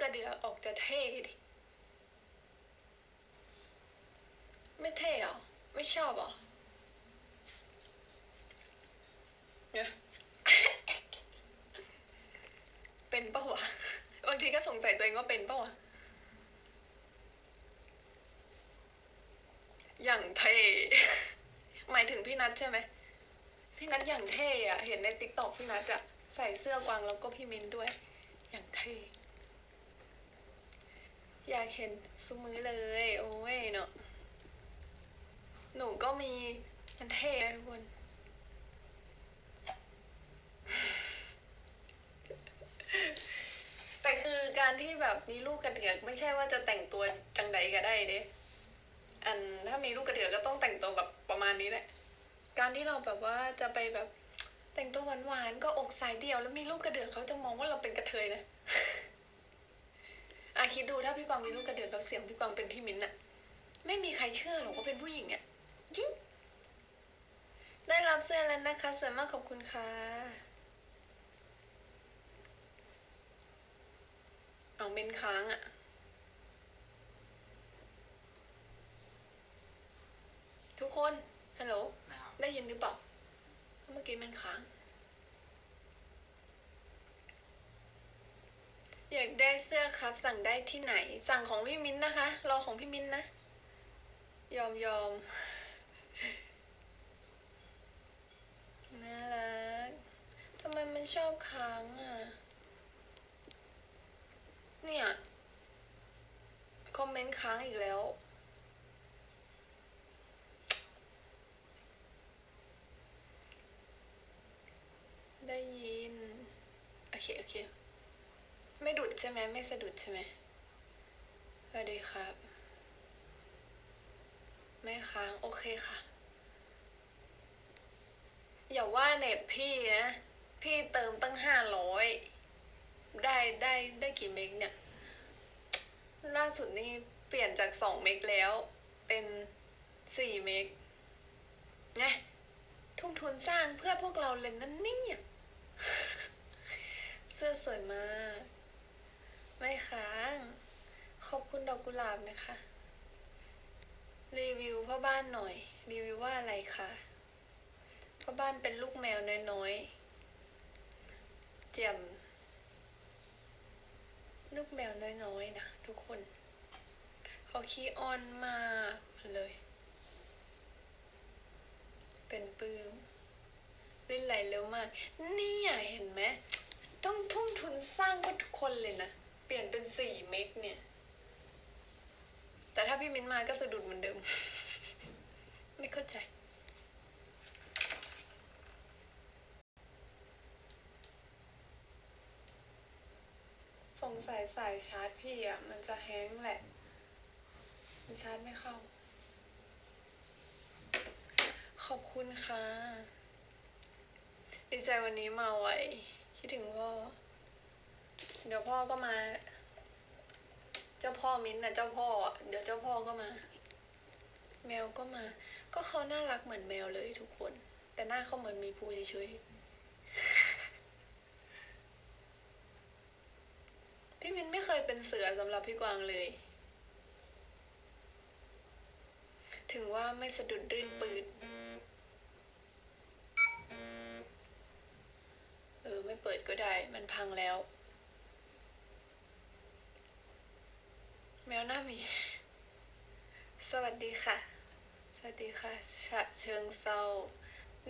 กระเดือออกจะเท่ดิ ไม่เท่เหรอ ไม่ชอบเหรอเนี่ยเป็นปะวะ บางทีก็สงสัยตัวเองว่าเป็นปะวะ อย่างเท่ หมายถึงพี่นัทใช่ไหม พี่นัทอย่างเท่อะเห็นในติ๊กต็อกพี่นัทอะใส่เสื้อกวางแล้วก็พี่มินด้วย อย่างเท่ อยากเห็นซุมือเลย โอ้ยเนาะหนูก็มีมันเท่นะทุกคน แต่คือการที่แบบมีลูกกระเดือกไม่ใช่ว่าจะแต่งตัวจังใดก็ได้เด้อันถ้ามีลูกกระเดือกก็ต้องแต่งตัวแบบประมาณนี้แหละ การที่เราแบบว่าจะไปแบบแต่งตัวหวานๆก็อกสายเดี่ยวแล้วมีลูกกระเดือกเขาจะมองว่าเราเป็นกระเทยนะ อะคิดดูถ้าพี่กวางมีลูกกระเดือกแล้วเสียงพี่กวางเป็นพี่มิ้นท์อะไม่มีใครเชื่อหรอกว่าเป็นผู้หญิงอะจริงได้รับเสื้อแล้วนะคะสวยมากขอบคุณค่ะ เอาเมนค้างอะทุกคน ฮัลโหลนะครับได้ยินหรือเปล่า เมื่อกี้มันค้าง อยากได้ เสื้อครับ สั่งได้ที่ไหน สั่งของพี่มิ้นนะคะ รอของพี่มิ้นนะ ยอมยอมน่ารักทำไมมันชอบค้างอะ เนี่ย คอมเมนต์ค้างอีกแล้วได้ยิน โอเค โอเค ไม่ดุดใช่ไหมไม่สะดุดใช่ไหมสวัสดีครับ ไม่ค้างโอเคค่ะ อย่าว่าเน็ตพี่นะ พี่เติมตั้งห้าร้อยได้ได้ได้กี่เมกเนี่ย ล่าสุดนี่เปลี่ยนจากสองเมกแล้วเป็นสี่เมกไงทุ่มทุนสร้างเพื่อพวกเราเลยนั่นเนี่ยเสื้อสวยมาก ไม่ค้าง ขอบคุณดอกกุหลาบนะคะ รีวิวพ่อบ้านหน่อย รีวิวว่าอะไรคะพ่อบ้านเป็นลูกแมวน้อยๆ เจียม ลูกแมวน้อยๆนะทุกคน เขาขี้อ้อนมากเลย เป็นปื้มลื่นไหลเร็วมาก นี่เห็นไหมต้องทุ่มทุนสร้างก็ทุกคนเลยนะ ปลี่ยนเป็นสี่เมกเนี่ย แต่ถ้าพี่มิ้นมาก็จะดุดเหมือนเดิม ไม่เข้าใจ สงสัยสายชาร์จพี่อะ มันจะแฮงแหละ มันชาร์จไม่เข้า ขอบคุณค่ะ ดีใจวันนี้มาไวคิดถึงพ่อ เดี๋ยวพ่อก็มา เจ้าพ่อมิ้นท์นะเจ้าพ่ออะเดี๋ยวเจ้าพ่อก็มา แมวก็มา ก็เขาน่ารักเหมือนแมวเลยทุกคน แต่หน้าเขาเหมือนมีภูเฉยๆพี่มินไม่เคยเป็นเสือสำหรับพี่กวางเลย ถึงว่าไม่สะดุดรื่นปืนเออไม่เปิดก็ได้มันพังแล้ว แมวหน้าหมี สวัสดีค่ะ สวัสดีค่ะฉะเชิงเซา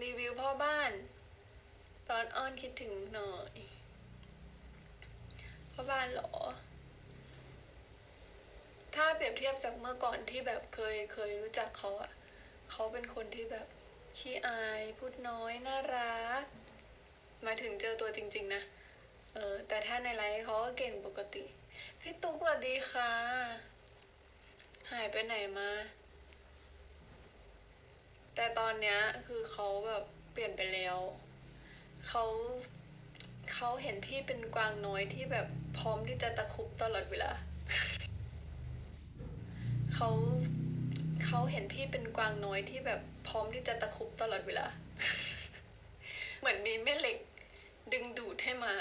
รีวิวพ่อบ้าน ตอนอ้อนคิดถึงหน่อย พ่อบ้านเหรอ ถ้าเปรียบเทียบจากเมื่อก่อนที่แบบเคยเคยรู้จักเขาอะเขาเป็นคนที่แบบขี้อายพูดน้อยน่ารักหมายถึงเจอตัวจริง ๆ นะ เออแต่ถ้าในไลฟ์เขาก็เก่งปกติ พี่ตุ๊กสวัสดีค่ะ หายไปไหนมา แต่ตอนเนี้ยคือเขาแบบเปลี่ยนไปแล้ว เขาเขาเห็นพี่เป็นกวางน้อยที่แบบพร้อมที่จะตะครุบตลอดเวลา เขาเขาเห็นพี่เป็นกวางน้อยที่แบบพร้อมที่จะตะครุบตลอดเวลา เหมือนมีแม่เหล็กดึงดูดให้มา